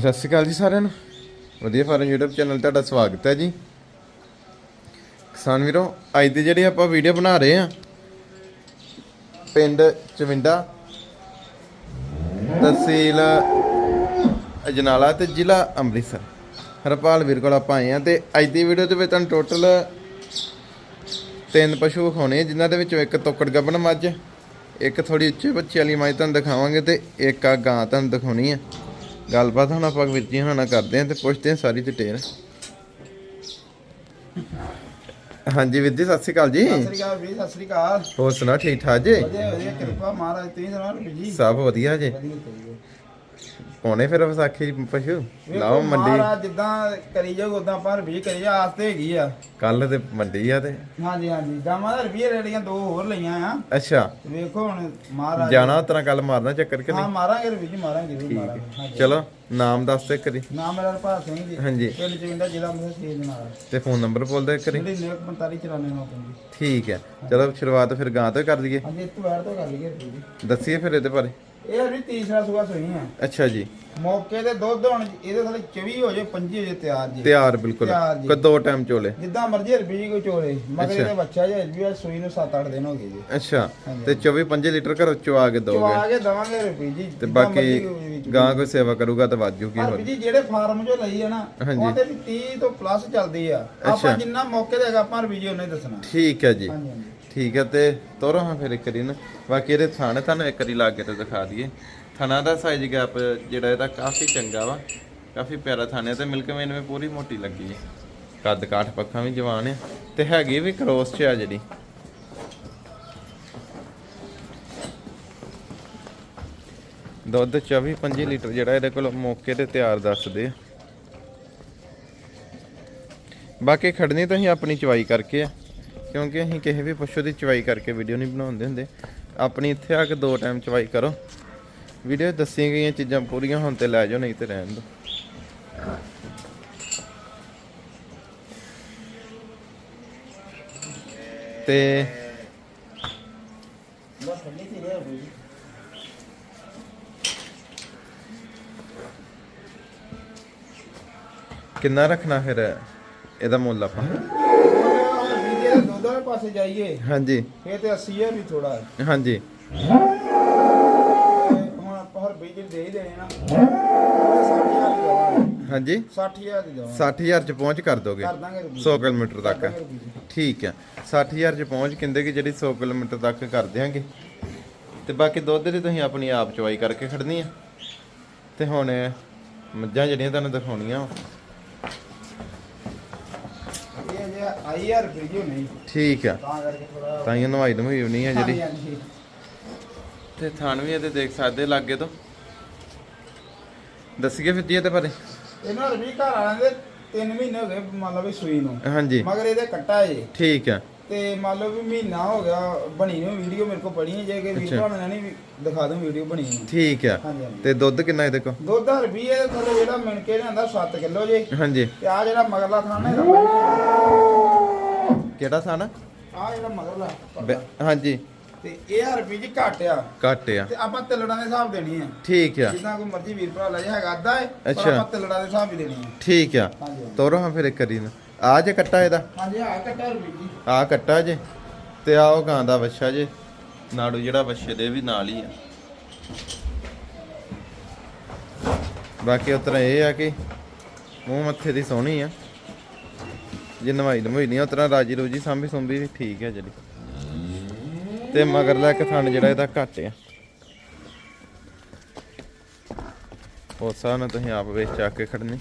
ਸਤਿ ਸ਼੍ਰੀ ਅਕਾਲ ਜੀ ਸਾਰਿਆਂ ਨੂੰ। ਵਧੀਆ ਫਾਰਮ YouTube ਚੈਨਲ ਤੁਹਾਡਾ ਸਵਾਗਤ ਹੈ ਜੀ। ਕਿਸਾਨ ਵੀਰੋ ਅੱਜ ਦੀ ਜਿਹੜੀ ਆਪਾਂ ਵੀਡੀਓ ਬਣਾ ਰਹੇ ਆ ਪਿੰਡ ਚਵਿੰਡਾ ਤਹਿਸੀਲ ਅਜਨਾਲਾ ਤੇ ਜ਼ਿਲ੍ਹਾ ਅੰਮ੍ਰਿਤਸਰ। ਹਰਪਾਲ ਵੀਰ ਕੋਲ ਆਪਾਂ ਆਏ ਆ ਤੇ ਅੱਜ ਦੀ ਵੀਡੀਓ ਦੇ ਵਿੱਚ ਤੁਹਾਨੂੰ ਟੋਟਲ ਤਿੰਨ ਪਸ਼ੂ ਵਿਖਾਉਣੇ ਆ, ਜਿਨ੍ਹਾਂ ਦੇ ਵਿੱਚੋਂ ਇੱਕ ਤੋਕੜ ਗੱਬਣ ਮੱਝ ਇੱਕ ਥੋੜੀ ਉੱਚੇ ਬੱਚੇ ਵਾਲੀ ਮਾਈ ਤੁਹਾਨੂੰ ਦਿਖਾਵਾਂਗੇ ਤੇ ਇੱਕ ਆ ਗਾਂ ਤੁਹਾਨੂੰ ਦਿਖਾਉਣੀ ਆ। ਗੱਲਬਾਤ ਹੁਣ ਆਪਾਂ ਵੀਰ ਜੀ ਹੁਣਾਂ ਨਾਲ ਕਰਦੇ ਆ ਤੇ ਪੁੱਛਦੇ ਆ ਸਾਰੀ ਡਿਟੇਲ ਹਾਂਜੀ ਵੀਰ ਜੀ ਸਤਿ ਸ਼੍ਰੀ ਅਕਾਲ ਜੀ। ਸਤਿ ਸ੍ਰੀ ਅਕਾਲ ਵੀਰ ਸਤਿ ਸ੍ਰੀ ਅਕਾਲ। ਹੋਰ ਸੁਣਾ ਠੀਕ ਠਾਕ ਜੀ? ਵਧੀਆ ਵਧੀਆ ਕਿਰਪਾ ਮਹਾਰਾਜ ਤੁਸੀਂ ਸੁਣਾਓ ਜੀ? ਸਭ ਵਧੀਆ ਜੀ। ਪਾਉਣੇ ਫਿਰ ਵਿਸਾਖੀ ਪਸ਼ੂ ਲਾਓ ਮੰਡੀ। ਮਹਾਰਾਜ ਜਿੱਦਾਂ ਕਰੀ ਜਾਊ ਉਦਾਂ ਆਪਾਂ ਰੁਪਈਏ ਕਰੀ ਜਾ ਆਸ ਤੇ ਹੈਗੀ ਆ। ਕੱਲ ਤੇ ਮੰਡੀ ਆ ਤੇ। ਹਾਂਜੀ ਹਾਂਜੀ ਗਾਵਾਂ ਦਾ ਰੁਪਈਏ ਰੇੜੀਆਂ ਦੋ ਹੋਰ ਲਈਆਂ ਆ। ਅੱਛਾ। ਤੇ ਵੇਖੋ ਹੁਣ ਮਹਾਰਾਜ ਜਾਣਾ ਉਤਰਾ ਕੱਲ ਮਾਰਨਾ ਚੱਕਰ ਕਿ ਹਾਂ ਨਹੀਂ? ਮਾਰਾਂਗੇ ਰੁਪਈਏ ਜੀ ਮਾਰਾਂਗੇ ਜੀ ਮਾਰਾਂਗੇ ਹਾਂਜੀ। ਚਲੋ ਨਾਮ ਦੱਸ ਦੇ ਕਰੀ ਨਾਮ ਮੇਰਾ ਹਰਪਾਲ ਸਿੰਘ ਜੀ। ਹਾਂਜੀ। ਪਿੰਡ ਚਿੰਦਾ ਜ਼ਿਲ੍ਹਾ ਮਸਾ ਸੇਜ ਨਾਲ। ਤੇ ਫੋਨ ਨੰਬਰ ਬੋਲ ਦੇ ਕਰੀ ਜਿਹੜੀ ਨੇਕ 45 ਚਲਾਣੇ ਨੂੰ ਪੈਂਦੀ ਠੀਕ ਹੈ। ਚਲੋ ਸ਼ੁਰੂਆਤ ਫਿਰ ਗਾਂ ਤੋਂ ਕਰ ਲਈਏ। ਹਾਂਜੀ ਤੂੰ ਐਡ ਤੋਂ ਕਰ ਲਈਏ ਰੁਪਈਏ। ਦੱਸੀਏ ਫਿਰ ਇਹਦੇ ਬਾਰੇ। ਇਹ ਵੀ ਤੀਸਰਾ ਸੂਆ ਸੋਈ ਆ। ਅੱਛਾ ਜੀ। ਮੌਕੇ ਤੇ ਦੁੱਧ ਹੁਣ ਇਹਦੇ ਥੱਲੇ 24 ਹੋ ਜੇ 25 ਹੋ ਜੇ ਤਿਆਰ ਜੀ। ਤਿਆਰ ਬਿਲਕੁਲ। ਤਿਆਰ ਜੀ। ਕੋਈ ਦੋ ਟਾਈਮ ਚੋਲੇ। ਜਿੱਦਾਂ ਮਰਜ਼ੀ ਰੁਪਈਏ ਕੋਈ ਚੋਲੇ ਮਗਰ ਅੱਛਾ। ਇਹਦੇ ਬੱਚਾ ਜੇ ਵੀ ਸੂਈ ਨੂੰ 7-8 ਦਿਨ ਹੋ ਗਏ ਜੀ। ਅੱਛਾ। ਤੇ 24 25 ਲੀਟਰ ਘਰੋਂ ਚਵਾ ਕੇ ਦੋਗੇ। ਚਵਾ ਕੇ ਦਵਾਂਗੇ ਰੁਪਏ ਜੀ। ਤੇ ਜਿੱਦਾਂ ਬਾਕੀ ਮਰਜ਼ੀ ਕੋਈ ਵੀ ਗਾਂ ਕੋਈ ਸੇਵਾ ਕਰੂਗਾ ਤਾਂ ਵਾਜੂਗੀ ਪਰ ਹੋਰ ਵੀ ਜੀ ਜਿਹੜੇ ਫਾਰਮ ਚੋਂ ਲਈ ਹੈ ਨਾ ਹਾਂਜੀ। ਉਹਦੇ ਵੀ 30 ਤੋਂ ਪਲੱਸ ਚੱਲਦੀ ਆ। ਅੱਛਾ। ਆਪਾਂ ਜਿੰਨਾ ਮੌਕੇ ਦੇਗਾ ਆਪਾਂ ਰੁਪਏ ਉਹਨੇ ਦੱਸਣਾ। ਠੀਕ ਹੈ ਜੀ। ਹਾਂਜੀ ਹਾਂਜੀ। ਠੀਕ ਹੈ, ਤੇ ਤੋਰੋ ਹਾਂ ਫਿਰ ਇੱਕ ਵਾਰੀ ਨਾ। ਬਾਕੀ ਇਹਦੇ ਥਾਣੇ, ਤੁਹਾਨੂੰ ਇੱਕ ਵਾਰੀ ਲਾ ਕੇ ਤੇ ਦਿਖਾ ਦਈਏ। ਥਣਾ ਦਾ ਸਾਈਜ਼ ਗੈਪ ਜਿਹੜਾ ਇਹਦਾ ਕਾਫੀ ਚੰਗਾ ਵਾ, ਕਾਫੀ ਪਿਆਰਾ ਥਾਣੇ ਤੇ ਮਿਲਕ ਮੇਨ ਵਿੱਚ ਪੂਰੀ ਮੋਟੀ ਲੱਗੀ ਹੈ। ਕੱਦ ਕਾਠ ਪੱਖਾਂ ਵੀ ਜਵਾਨ ਆ ਤੇ ਹੈਗੀ ਵੀ ਕ੍ਰੋਸ ਚ ਆ ਜਿਹੜੀ। ਦੁੱਧ 24 25 ਲੀਟਰ ਜਿਹੜਾ ਇਹਦੇ ਕੋਲ ਮੌਕੇ ਤੇ ਤਿਆਰ ਦੱਸਦੇ ਆ। ਬਾਕੀ ਖੜਨੀ ਤਾਂ ਹੀ ਆਪਣੀ ਚਵਾਈ ਕਰਕੇ ਆ। ਕਿਉਂਕਿ ਅਸੀਂ ਕਿਸੇ ਵੀ ਪਸ਼ੂ ਦੀ ਚਵਾਈ ਕਰਕੇ ਵੀਡੀਓ ਨਹੀਂ ਬਣਾਉਂਦੇ ਹੁੰਦੇ। ਆਪਣੀ ਇੱਥੇ ਆ ਕੇ ਦੋ ਟਾਈਮ ਚਵਾਈ ਕਰੋ। ਵੀਡੀਓ ਦੱਸੀਆਂ ਗਈਆਂ ਚੀਜ਼ਾਂ ਪੂਰੀਆਂ ਹੋਣ ਤੇ ਲੈ ਜਾਓ, ਨਹੀਂ ਤੇ ਰਹਿਣ ਦਿਓ। ਤੇ ਕਿੰਨਾ ਰੱਖਣਾ ਫਿਰ ਇਹਦਾ ਮੁੱਲ ਆਪਾਂ? ਪਾਸੇ ਜਾਈਏ ਹਾਂਜੀ। ਇਹ ਤੇ 80 ਆ ਵੀ ਥੋੜਾ ਹਾਂਜੀ। ਹੁਣ ਆਪਾਂ ਹਰ ਬੀਜ ਦੇ ਹੀ ਦੇਣੇ ਨਾ 60000 ਦੀ ਦਵਾਂਗੇ। ਹਾਂਜੀ। 60000 ਦੀ ਦਵਾਂਗੇ। 60000 ਚ ਪਹੁੰਚ ਕਰ ਦੋਗੇ ਕਰ ਦਾਂਗੇ ਰੁਪਏ 100 ਕਿਲੋਮੀਟਰ ਤੱਕ। ਕਰ ਦਾਂਗੇ। ਠੀਕ ਹੈ 60000 ਚ ਪਹੁੰਚ ਕਿੰਦੇ ਕਿ ਜਿਹੜੀ 100 ਕਿਲੋਮੀਟਰ ਤੱਕ ਕਰ ਦਿਆਂਗੇ। ਤੇ ਬਾਕੀ ਦੁੱਧ ਦੀ ਤੁਸੀਂ ਆਪਣੀ ਆਪ ਚਵਾਈ ਕਰਕੇ ਖੜਨੀ ਆ। ਤੇ ਹੁਣ ਮੱਝਾਂ ਜਿਹੜੀਆਂ ਤੁਹਾਨੂੰ ਦਿਖਾਉਣੀਆਂ ਆਈ ਯਾਰ ਵੀਡੀਓ ਨਹੀਂ। ਠੀਕ ਆ। ਤਾਂ ਕਰਕੇ ਥੋੜਾ ਤਾਂ ਇਹ ਨਵਾਈ ਨਵਾਈ ਨਹੀਂ ਆ ਜਿਹੜੀ। ਤੇ ਥਣ ਵੀ ਇਹਦੇ ਦੇਖ ਸਕਦੇ ਲਾਗੇ ਤੋਂ। ਦੱਸੀਏ ਫਿਰ ਜੀ ਇਹਦੇ ਬਾਰੇ। ਇਹਨਾਂ ਦੇ ਵੀ ਘਰ ਆਲਿਆਂ ਦੇ 3 ਮਹੀਨੇ ਹੋ ਗਏ ਮੰਨ ਲਓ ਵੀ ਸੂਈ ਨੂੰ। ਹਾਂਜੀ। ਮਗਰ ਇਹਦੇ ਕੱਟਾ ਜੇ ਠੀਕ ਆ। ਤੇ ਮੰਨ ਲਓ ਵੀ ਮਹੀਨਾ ਹੋ ਗਿਆ ਬਣੀ ਨੂੰ ਵੀਡੀਓ ਮੇਰੇ ਕੋਲ ਪੜੀ ਹੈ ਜੇ ਕਿ। ਵੀਡੀਓ ਬਣਾਉਣਾ ਨਹੀਂ ਦਿਖਾ ਦੂੰ ਵੀਡੀਓ ਬਣੀ ਨੂੰ ਠੀਕ ਆ। ਹਾਂਜੀ ਹਾਂਜੀ। ਤੇ ਦੁੱਧ ਕਿੰਨਾ ਇਹਦੇ ਕੋਲ? ਦੁੱਧ ਹਰ ਵੀ ਥੱਲੇ ਜਿਹੜਾ ਮਿਣ ਕੇ ਲਿਆਂਦਾ 7 ਕਿਲੋ ਜੇ। ਹਾਂਜੀ। ਤੇ ਆ ਜਿਹੜਾ ਮਗਰਲਾ ਇਹਦਾ ਪਹਿਲਾਂ ਕਿਹੜਾ ਥਣ ਆ ਜਿਹੜਾ ਮਗਰਲਾ ਬੈ- ਹਾਂਜੀ। ਤੇ ਇਹ ਹਰ ਵੀ ਜੀ ਘੱਟ ਆ। ਘੱਟ ਆ। ਤੇ ਆਪਾਂ ਤਿਲੜਾਂ ਦੇ ਹਿਸਾਬ ਦੇਣੀ ਆ। ਠੀਕ ਆ। ਜਿੱਦਾਂ ਕੋਈ ਮਰਜ਼ੀ ਵੀਰ ਭਰਾ ਲੈ ਜਾ ਹੈਗਾ ਅੱਧਾ ਹੈ ਪਰ ਅੱਛਾ। ਆਪਾਂ ਤਿਲੜਾਂ ਦੇ ਹਿਸਾਬ ਹੀ ਦੇਣੀ ਆ। ਠੀਕ ਆ। ਹਾਂਜੀ ਤੋਰੋ ਹਾਂ ਫਿਰ ਇੱਕ ਵਾਰੀ ਨਾ ਆ ਜੇ ਕੱਟਾ ਇਹਦਾ? ਹਾਂਜੀ ਆ ਕੱਟਾ ਹਰ ਵੀ ਜੀ। ਆ ਕੱਟਾ ਜੇ। ਤੇ ਆ ਉਹ ਗਾਂ ਦਾ ਵੱਛਾ ਜੇ। ਨਾੜੂ ਜਿਹੜਾ ਵੱਛੇ ਦੇ ਵੀ ਨਾਲ ਹੀ ਆ। ਬਾਕੀ ਉਤਰਾ ਇਹ ਆ ਕਿ ਮੂੰਹ ਮੱਥੇ ਦੀ ਸੋਹਣੀ ਆ। ਜੇ ਨਵਾਈ ਨਵਾਈ ਨਹੀਂ ਉਤਰਾ ਰਾਜੀ ਰੋਜੀ ਸਾਂਭੀ ਸੁੰਭੀ ਵੀ ਠੀਕ ਹੈ ਜਿਹੜੀ। ਤੇ ਮਗਰਲਾ ਇੱਕ ਥਣ ਜਿਹੜਾ ਇਹਦਾ ਘੱਟ ਆ। ਹਿਸਾਬ ਨਾਲ ਤੁਸੀਂ ਆਪ ਵੇਚ ਚੱਕ ਕੇ ਖੜਨੀ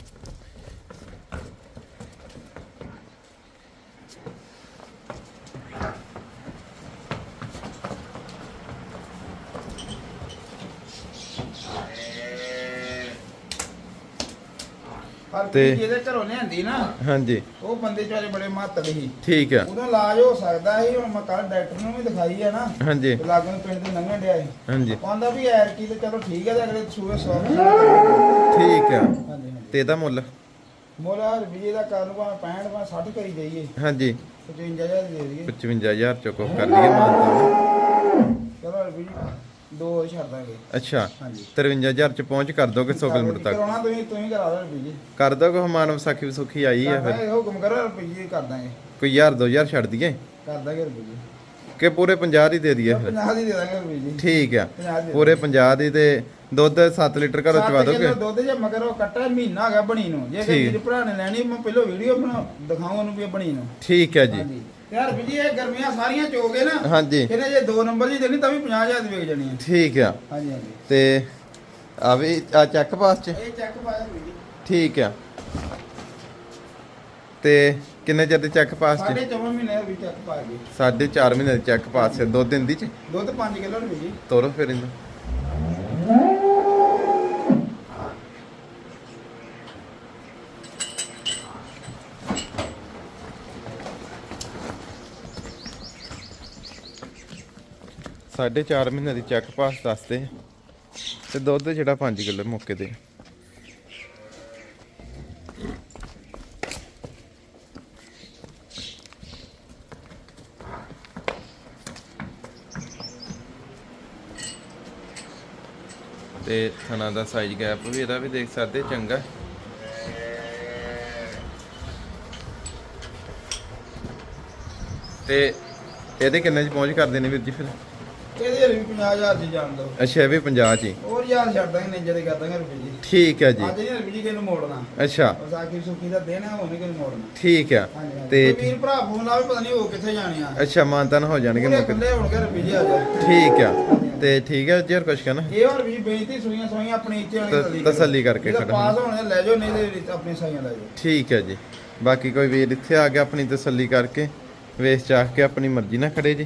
ਹਰ ਤੇ- ਜਿਹਦੇ ਘਰੋਂ ਲਿਆਂਦੀ ਨਾ ਹਾਂਜੀ। ਉਹ ਬੰਦੇ ਚਾਰੇ ਬੜੇ ਮਹੱਤਵ ਸੀ। ਠੀਕ ਆ। ਉਹਦਾ ਇਲਾਜ ਹੋ ਸਕਦਾ ਸੀ ਹੁਣ ਮੈਂ ਕੱਲ ਡਾਕਟਰ ਨੂੰ ਵੀ ਦਿਖਾਈ ਹੈ ਨਾ। ਹਾਂਜੀ। ਲਾਗੋਂ ਪਿੰਡ ਦੇ ਲੰਘਣ ਡਿਆ ਸੀ। ਹਾਂਜੀ। ਉਹ ਆਂਦਾ ਵੀ ਐਰ ਕੀ ਤੇ ਚਲੋ ਠੀਕ ਹੈ ਤੇ ਅਗਲੇ ਸੂਏ ਸੌ ਠੀਕ ਆ। ਤੇ ਇਹਦਾ ਮੁੱਲ? ਮੋਲਾ ਵੀ ਦਾ ਕਾਰਨ ਭਾਵੇਂ 65 ਭਾਵੇਂ 60 ਕਰੀ ਜਾਈਏ। ਹਾਂਜੀ। 55000 ਦੇ ਦਈਏ। 55000 ਚੋਂ ਕਰ ਲਈਏ ਮਾਨਤਾ। ਚਲੋ ਵੀ ਦੋ ਛੱਡ ਦਾਂਗੇ। ਅੱਛਾ। ਹਾਂਜੀ। 53000 ਚ ਪਹੁੰਚ ਕਰ ਦੋਗੇ 100 ਕਿਲੋਮੀਟਰ ਤੱਕ? ਕਰਾਉਣਾ ਤੁਸੀਂ ਤੁਸੀਂ ਕਰਾ ਦਿਓ ਰੁਪਏ ਜੀ। ਕਰ ਦੋਗੇ ਹਮਾਨ ਵਿਸਾਖੀ ਵਿਸੁਖੀ ਆਈ ਆ ਫਿਰ? ਇਹ ਹੁਕਮ ਕਰੋ ਰੁਪਏ ਜੀ ਕਰ ਦਾਂਗੇ। ਕੋਈ 1000 2000 ਛੱਡ ਦਈਏ? ਕਰ ਦਾਂਗੇ ਰੁਪਏ ਜੀ। ਕਿ ਪੂਰੇ 50 ਹੀ ਦੇ ਦਈਏ ਫਿਰ? 50 ਦੀ ਦੇ ਦਾਂਗੇ ਰੁਪਏ ਜੀ। ਠੀਕ ਆ। 50 ਦੀ ਪੂਰੇ 50 ਦੀ ਤੇ ਦੁੱਧ 7 ਲੀਟਰ ਘਰੋਂ ਚਵਾ ਦੋਗੇ? ਦੁੱਧ ਜੇ ਮਗਰ ਉਹ ਕੱਟਾ ਮਹੀਨਾ ਹੈਗਾ ਬਣੀ ਨੂੰ। ਜੇ। ਕਿਸੇ ਭਰਾ ਨੇ ਲੈਣੀ ਮੈਂ ਪਹਿਲਾਂ ਵੀਡੀਓ ਬਣਾ ਦਿਖਾਉਂ ਉਹਨੂੰ ਵੀ ਬਣੀ ਨੂੰ। ਠੀਕ ਹੈ ਜੀ। ਯਾਰ ਵੀ ਜੀ ਇਹ ਗਰਮੀਆਂ ਸਾਰੀਆਂ ਚੋਗੇ ਨਾ ਹਾਂਜੀ। ਇਹਨੇ ਜੇ ਦੋ ਨੰਬਰ ਦੀ ਦੇਣੀ ਤਾਂ ਵੀ 50000 ਦੀ ਵਿਕ ਜਾਣੀ ਹੈ। ਠੀਕ ਆ। ਹਾਂਜੀ ਹਾਂਜੀ। ਤੇ ਆ ਵੀ ਆ ਚੱਕ ਪਾਸ ਚ? ਇਹ ਚੈੱਕ ਪਾਇਆ ਵੀ ਜੀ। ਠੀਕ ਆ। ਤੇ ਕਿੰਨੇ ਚਿਰ ਦੇ ਚੱਕ ਪਾਸ ਚ? ਸਾਢੇ ਚੌਵਾਂ ਮਹੀਨੇ ਦਾ ਵੀ ਚੈੱਕ ਪਾ ਗਏ ਸਾਢੇ 4 ਮਹੀਨੇ ਦੇ ਚੱਕ ਪਾਸ ਚ ਦੋ ਦਿਨ ਦੀ ਚ? ਦੁੱਧ 5 ਕਿਲੋ ਰੁਪਏ ਜੀ। ਤੋਰੋ ਫਿਰ ਇਹਨੂੰ। ਸਾਢੇ 4 ਮਹੀਨੇ ਦੀ ਚੈੱਕ ਪਾਸ ਦੱਸਦੇ। ਤੇ ਦੁੱਧ ਜਿਹੜਾ 5 ਕਿਲੋ ਮੌਕੇ ਤੇ ਤੇ ਥਣਾ ਦਾ ਸਾਈਜ਼ ਗੈਪ ਵੀ ਇਹਦਾ ਵੀ ਦੇਖ ਸਕਦੇ, ਚੰਗਾ। ਤੇ ਇਹਦੇ ਕਿੰਨੇ ਚ ਪਹੁੰਚ ਕਰਦੇ ਨੇ ਵੀਰ ਜੀ ਫਿਰ? ਇਹਦੇ ਵੀ 50000 ਦੀ ਜਾਣ ਦੋ ਅੱਛਾ ਇਹ ਵੀ 50 ਚ ਹੀ। ਹੋਰ ਯਾਰ ਛੱਡ ਦਾਂਗੇ ਨਿੰਜੇ ਦੇ ਕਰ ਦਾਂਗੇ ਰੁਪਏ ਜੀ। ਠੀਕ ਹੈ ਜੀ। ਅੱਜ ਨਹੀਂ ਰੁਪਏ ਜੀ ਕਿਹਨੂੰ ਮੋੜਨਾ। ਅੱਛਾ। ਵਿਸਾਖੀ ਸੁੱਕੀ ਦਾ ਦਿਨ ਹੈ ਉਹਨੇ ਕਿਹਨੂੰ ਮੋੜਨਾ। ਠੀਕ ਆ ਹਾਂਜੀ ਤੇ ਵੀਰ ਭਰਾ ਫੋਨ ਲਾਵੇ ਪਤਾ ਨਹੀਂ ਉਹ ਕਿੱਥੇ ਜਾਣੇ ਆ। ਅੱਛਾ ਮਾਨਤਨ ਹੋ ਜਾਣਗੇ ਪੂਰੇ ਮੌਕੇ। ਖੁੱਲੇ ਹੋਣਗੇ ਰੁਪਏ ਜੀ ਆ ਜਾ ਠੀਕ ਆ ਤੇ ਠੀਕ ਹੈ ਜੀ ਹੋਰ ਕੁਝ ਕਹਿਣਾ? ਇਹ ਹੋਰ ਵੀ ਬੇਨਤੀ ਸੁਈਆਂ ਸੁਈਆਂ ਆਪਣੀ ਇੱਥੇ ਵਾਲੀ ਤਸੱਲੀ ਕਰੋ। ਤਸੱਲੀ ਕਰਕੇ ਜਿਹਦਾ ਖੜਾ ਪਾਸ ਹੋਣੇ ਲੈ ਜਾਓ ਨਹੀਂ ਤੇ ਆਪਣੀ ਸਾਈਆਂ ਲੈ ਜਾਓ। ਠੀਕ ਹੈ ਜੀ। ਬਾਕੀ ਕੋਈ ਵੀਰ ਇੱਥੇ ਆ ਕੇ ਆਪਣੀ ਤਸੱਲੀ ਕਰਕੇ ਵੇਚ ਚਾਹ ਕੇ ਆਪਣੀ ਮਰਜ਼ੀ ਨਾਲ ਖੜੇ ਜੀ।